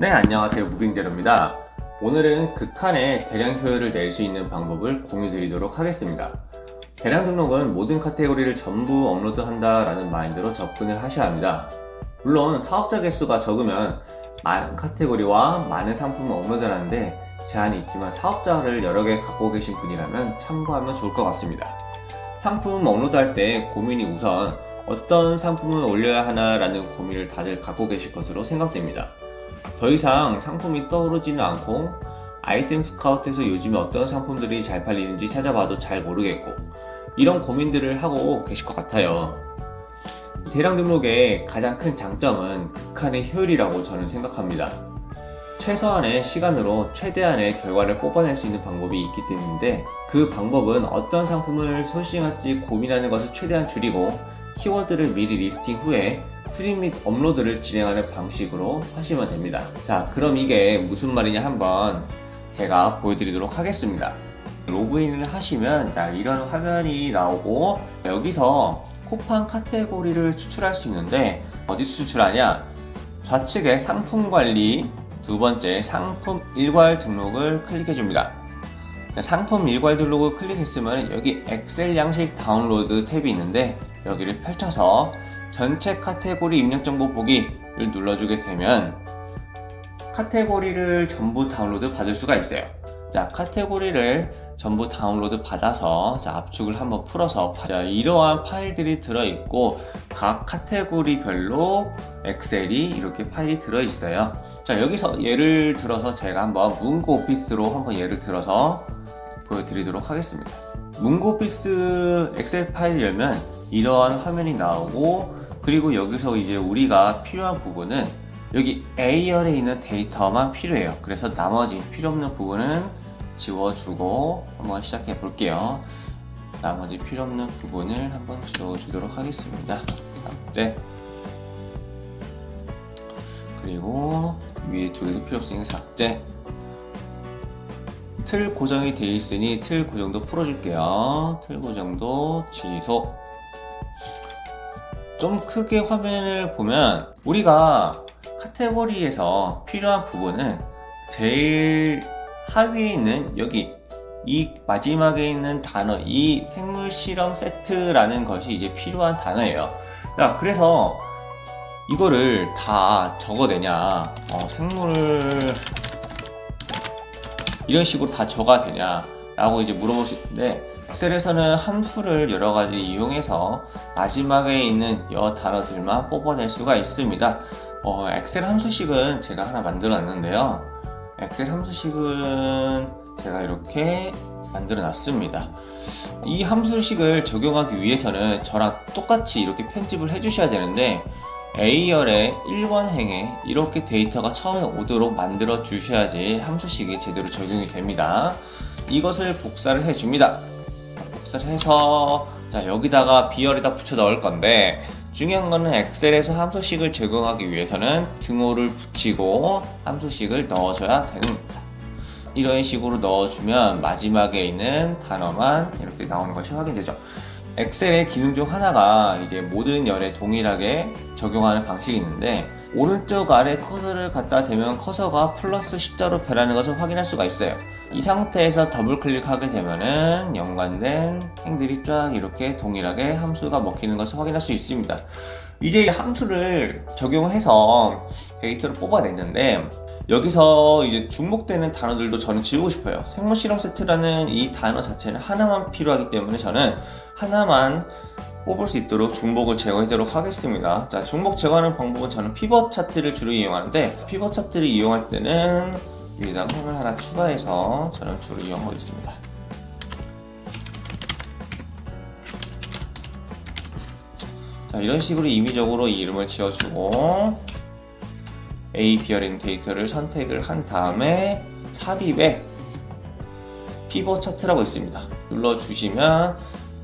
네, 안녕하세요. 무빙제로입니다. 오늘은 극한의 대량 효율을 낼 수 있는 방법을 공유 드리도록 하겠습니다. 대량 등록은 모든 카테고리를 전부 업로드한다라는 마인드로 접근을 하셔야 합니다. 물론 사업자 개수가 적으면 많은 카테고리와 많은 상품을 업로드하는데 제한이 있지만 사업자를 여러 개 갖고 계신 분이라면 참고하면 좋을 것 같습니다. 상품 업로드할 때 고민이 우선 어떤 상품을 올려야 하나라는 고민을 다들 갖고 계실 것으로 생각됩니다. 더 이상 상품이 떠오르지는 않고 아이템 스카우트에서 요즘에 어떤 상품들이 잘 팔리는지 찾아봐도 잘 모르겠고 이런 고민들을 하고 계실 것 같아요. 대량 등록의 가장 큰 장점은 극한의 효율이라고 저는 생각합니다. 최소한의 시간으로 최대한의 결과를 뽑아낼 수 있는 방법이 있기 때문인데 그 방법은 어떤 상품을 소싱할지 고민하는 것을 최대한 줄이고 키워드를 미리 리스팅 후에 수집 및 업로드를 진행하는 방식으로 하시면 됩니다. 자, 그럼 이게 무슨 말이냐 한번 제가 보여드리도록 하겠습니다. 로그인을 하시면 자, 이런 화면이 나오고 여기서 쿠팡 카테고리를 추출할 수 있는데 어디서 추출하냐? 좌측에 상품 관리, 두 번째 상품 일괄 등록을 클릭해 줍니다. 상품 일괄 등록을 클릭했으면 여기 엑셀 양식 다운로드 탭이 있는데 여기를 펼쳐서 전체 카테고리 입력 정보 보기를 눌러주게 되면 카테고리를 전부 다운로드 받을 수가 있어요. 자, 카테고리를 전부 다운로드 받아서 자, 압축을 한번 풀어서 자, 이러한 파일들이 들어있고 각 카테고리별로 엑셀이 이렇게 파일이 들어있어요. 자, 여기서 예를 들어서 제가 한번 문고 오피스로 한번 예를 들어서 보여드리도록 하겠습니다. 문고 오피스 엑셀 파일 열면 이러한 화면이 나오고 그리고 여기서 이제 우리가 필요한 부분은 여기 A열에 있는 데이터만 필요해요. 그래서 나머지 필요 없는 부분은 지워주고 한번 시작해 볼게요. 나머지 필요 없는 부분을 한번 지워주도록 하겠습니다. 삭제. 그리고 위에 두 개도 필요 없으니까 삭제. 틀 고정이 되어 있으니 틀 고정도 풀어줄게요. 틀 고정도 취소. 좀 크게 화면을 보면 우리가 카테고리에서 필요한 부분은 제일 하위에 있는 여기 이 마지막에 있는 단어 이 생물 실험 세트라는 것이 이제 필요한 단어예요. 야 그래서 이거를 다 적어내냐 어, 생물을 이런 식으로 다 적어야 되냐 라고 이제 물어볼 수 있는데 엑셀에서는 함수를 여러 가지 이용해서 마지막에 있는 여 단어들만 뽑아낼 수가 있습니다. 어, 엑셀 함수식은 제가 하나 만들어 놨는데요. 엑셀 함수식은 제가 이렇게 만들어 놨습니다. 이 함수식을 적용하기 위해서는 저랑 똑같이 이렇게 편집을 해주셔야 되는데 A열의 1번 행에 이렇게 데이터가 처음에 오도록 만들어 주셔야지 함수식이 제대로 적용이 됩니다. 이것을 복사를 해줍니다. 복사를 해서 자 여기다가 B열에다 붙여 넣을 건데 중요한 거는 엑셀에서 함수식을 적용하기 위해서는 등호를 붙이고 함수식을 넣어줘야 됩니다. 이런 식으로 넣어주면 마지막에 있는 단어만 이렇게 나오는 것이 확인되죠. 엑셀의 기능 중 하나가 이제 모든 열에 동일하게 적용하는 방식이 있는데 오른쪽 아래 커서를 갖다 대면 커서가 플러스 십자로 변하는 것을 확인할 수가 있어요. 이 상태에서 더블 클릭하게 되면은 연관된 행들이 쫙 이렇게 동일하게 함수가 먹히는 것을 확인할 수 있습니다. 이제 함수를 적용해서 데이터를 뽑아냈는데 여기서 이제 중복되는 단어들도 저는 지우고 싶어요. 생물 실험 세트라는 이 단어 자체는 하나만 필요하기 때문에 저는 하나만 뽑을 수 있도록 중복을 제거하도록 하겠습니다. 자, 중복 제거하는 방법은 저는 피벗 차트를 주로 이용하는데 피벗 차트를 이용할 때는 여기다가 선을 하나 추가해서 저는 주로 이용하고 있습니다. 자, 이런 식으로 임의적으로 이 이름을 지어주고 A, 있는 데이터를 선택을 한 다음에 삽입에 피벗 차트라고 있습니다. 눌러주시면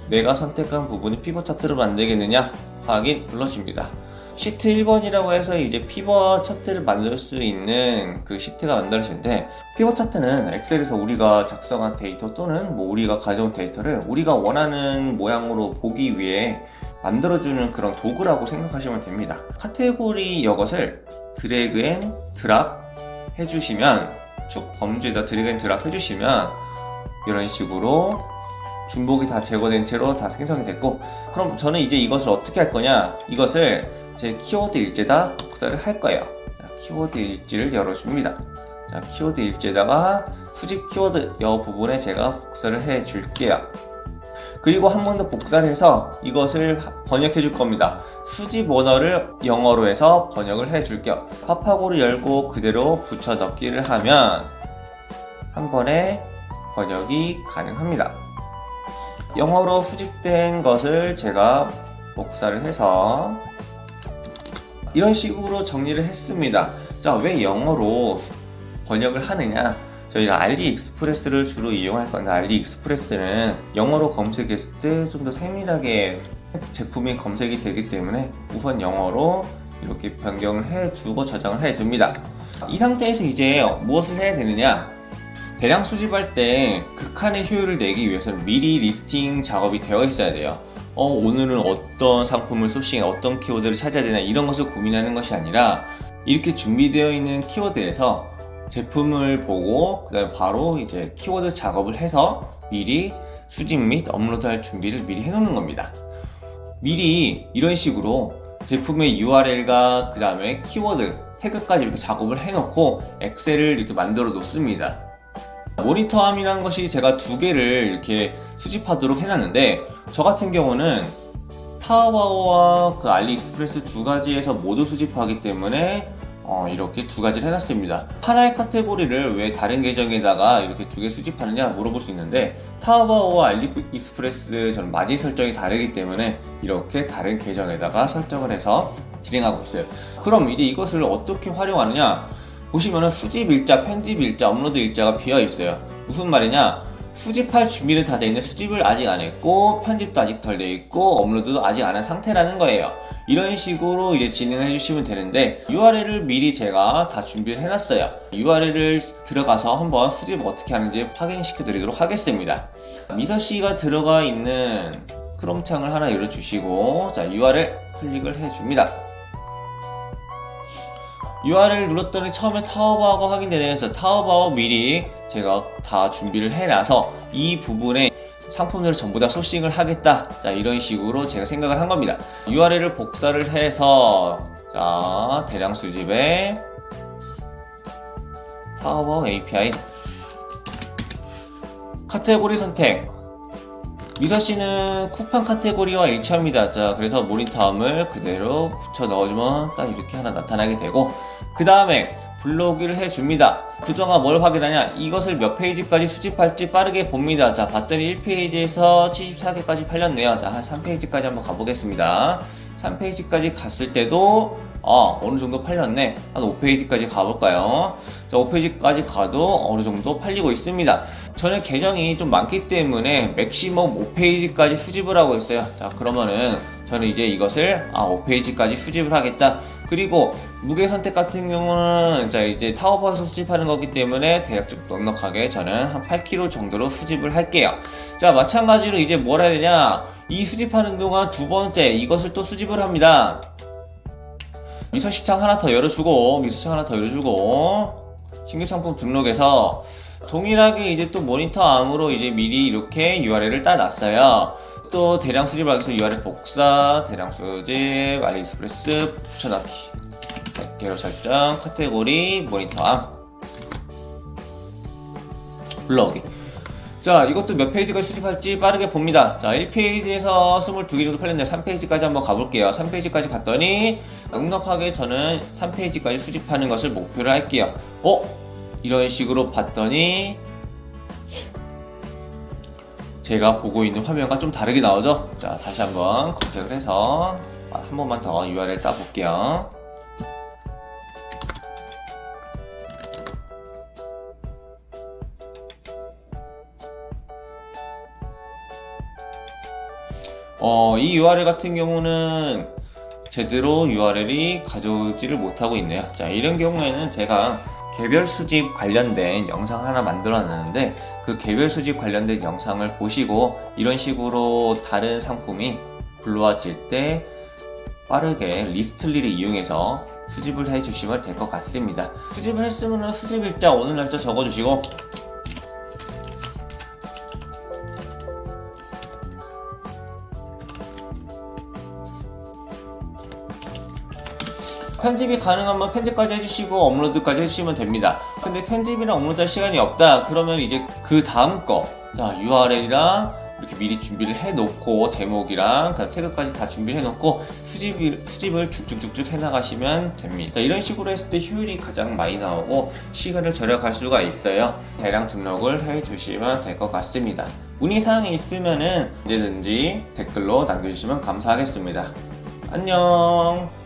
내가 선택한 부분이 피벗 차트를 만들겠느냐 확인 눌러줍니다. 시트 1번이라고 해서 이제 피벗 차트를 만들 수 있는 그 시트가 만들어지는데 피벗 차트는 엑셀에서 우리가 작성한 데이터 또는 뭐 우리가 가져온 데이터를 우리가 원하는 모양으로 보기 위해 만들어주는 그런 도구라고 생각하시면 됩니다. 카테고리 이것을 드래그 앤 드랍 해주시면 쭉 범주에다 드래그 앤 드랍 해주시면 이런 식으로 중복이 다 제거된 채로 다 생성이 됐고 그럼 저는 이제 이것을 어떻게 할 거냐? 이것을 제 키워드 일지에다 복사를 할 거예요. 자, 키워드 일지를 열어줍니다. 자, 키워드 일지에다가 수집 키워드 여 부분에 제가 복사를 해 줄게요 그리고 한 번 더 복사를 해서 이것을 번역해 줄 겁니다. 수집 원어를 영어로 해서 번역을 해 줄게요. 파파고를 열고 그대로 붙여 넣기를 하면 한 번에 번역이 가능합니다. 영어로 수집된 것을 제가 복사를 해서 이런 식으로 정리를 했습니다. 자, 왜 영어로 번역을 하느냐? 저희가 알리익스프레스를 주로 이용할 건데 알리익스프레스는 영어로 검색했을 때 좀 더 세밀하게 제품이 검색이 되기 때문에 우선 영어로 이렇게 변경을 해주고 저장을 해줍니다. 이 상태에서 이제 무엇을 해야 되느냐? 대량 수집할 때 극한의 효율을 내기 위해서는 미리 리스팅 작업이 되어 있어야 돼요. 어, 오늘은 어떤 상품을 소싱, 어떤 키워드를 찾아야 되나 이런 것을 고민하는 것이 아니라 이렇게 준비되어 있는 키워드에서 제품을 보고 그다음에 바로 이제 키워드 작업을 해서 미리 수집 및 업로드할 준비를 미리 해놓는 겁니다. 미리 이런 식으로 제품의 URL과 그 다음에 키워드 태그까지 이렇게 작업을 해놓고 엑셀을 이렇게 만들어 놓습니다. 모니터함이라는 것이 제가 두 개를 이렇게 수집하도록 해놨는데 저 같은 경우는 타오바오와 그 알리익스프레스 두 가지에서 모두 수집하기 때문에 어, 이렇게 두 가지를 해놨습니다. 하나의 카테고리를 왜 다른 계정에다가 이렇게 두 개 수집하느냐 물어볼 수 있는데 타오바오와 알리익스프레스 저는 마진 설정이 다르기 때문에 이렇게 다른 계정에다가 설정을 해서 진행하고 있어요. 그럼 이제 이것을 어떻게 활용하느냐? 보시면은 수집 일자, 편집 일자, 업로드 일자가 비어 있어요. 무슨 말이냐? 수집할 준비는 다 돼 있는데 수집을 아직 안 했고 편집도 아직 덜 돼 있고 업로드도 아직 안 한 상태라는 거예요. 이런 식으로 이제 진행해 주시면 되는데 URL을 미리 제가 다 준비를 해놨어요. URL을 들어가서 한번 수집 어떻게 하는지 확인시켜 드리도록 하겠습니다. 미서 씨가 들어가 있는 크롬 창을 하나 열어주시고 자 URL 클릭을 해줍니다. URL 눌렀더니 처음에 타오바오가 확인되네요. 자, 타오바오 미리 제가 다 준비를 해놔서 이 부분에 상품들을 전부 다 소싱을 하겠다. 자, 이런 식으로 제가 생각을 한 겁니다. URL을 복사를 해서 자, 대량 수집에 타오바오 API 카테고리 선택 미서 씨는 쿠팡 카테고리와 일치합니다. 자, 그래서 모니터함을 그대로 붙여 넣어주면 딱 이렇게 하나 나타나게 되고, 그 다음에 블로그를 해줍니다. 그동안 뭘 확인하냐? 이것을 몇 페이지까지 수집할지 빠르게 봅니다. 자, 봤더니 1페이지에서 74개까지 팔렸네요. 자, 한 3페이지까지 한번 가보겠습니다. 3페이지까지 갔을 때도 어, 어느 정도 팔렸네. 한 5페이지까지 가볼까요? 자, 5페이지까지 가도 어느 정도 팔리고 있습니다. 저는 계정이 좀 많기 때문에 맥시멈 5페이지까지 수집을 하고 있어요. 자, 그러면은 저는 이제 이것을 아, 5페이지까지 수집을 하겠다. 그리고 무게 선택 같은 경우는 자 이제 타워버에서 수집하는 거기 때문에 대략적 넉넉하게 저는 한 8kg 정도로 수집을 할게요. 자 마찬가지로 이제 뭘 해야 되냐 이 수집하는 동안 두 번째 이것을 또 수집을 합니다. 미서 시장 하나 더 열어주고 미서 시장 하나 더 열어주고 신규 상품 등록해서 동일하게 이제 또 모니터 암으로 이제 미리 이렇게 URL을 따놨어요. 또 대량 수집하기 위해서 URL 복사, 대량 수집, 알리익스프레스 붙여넣기, 개로 설정, 카테고리, 모니터 암, 불러오기. 자, 이것도 몇 페이지까지 수집할지 빠르게 봅니다. 자, 1페이지에서 22개 정도 팔렸는데 3페이지까지 한번 가볼게요. 3페이지까지 갔더니 넉넉하게 저는 3페이지까지 수집하는 것을 목표로 할게요. 어? 이런 식으로 봤더니 제가 보고 있는 화면과 좀 다르게 나오죠? 자, 다시 한번 검색을 해서 한 번만 더 URL 따볼게요. 어, 이 URL 같은 경우는 제대로 URL이 가져오지를 못하고 있네요. 자, 이런 경우에는 제가 개별 수집 관련된 영상 하나 만들어 놨는데 그 개별 수집 관련된 영상을 보시고 이런 식으로 다른 상품이 불러와질 때 빠르게 리스트리를 이용해서 수집을 해 주시면 될 것 같습니다. 수집을 했으면 수집 일자 오늘 날짜 적어 주시고 편집이 가능하면 편집까지 해주시고 업로드까지 해주시면 됩니다. 근데 편집이랑 업로드 할 시간이 없다. 그러면 이제 그 다음 거, 자 URL이랑 이렇게 미리 준비를 해놓고 제목이랑 그다음 태그까지 다 준비를 해놓고 수집 수집을 쭉쭉쭉쭉 해나가시면 됩니다. 자, 이런 식으로 했을 때 효율이 가장 많이 나오고 시간을 절약할 수가 있어요. 대량 등록을 해주시면 될 것 같습니다. 문의 사항이 있으면은 언제든지 댓글로 남겨주시면 감사하겠습니다. 안녕.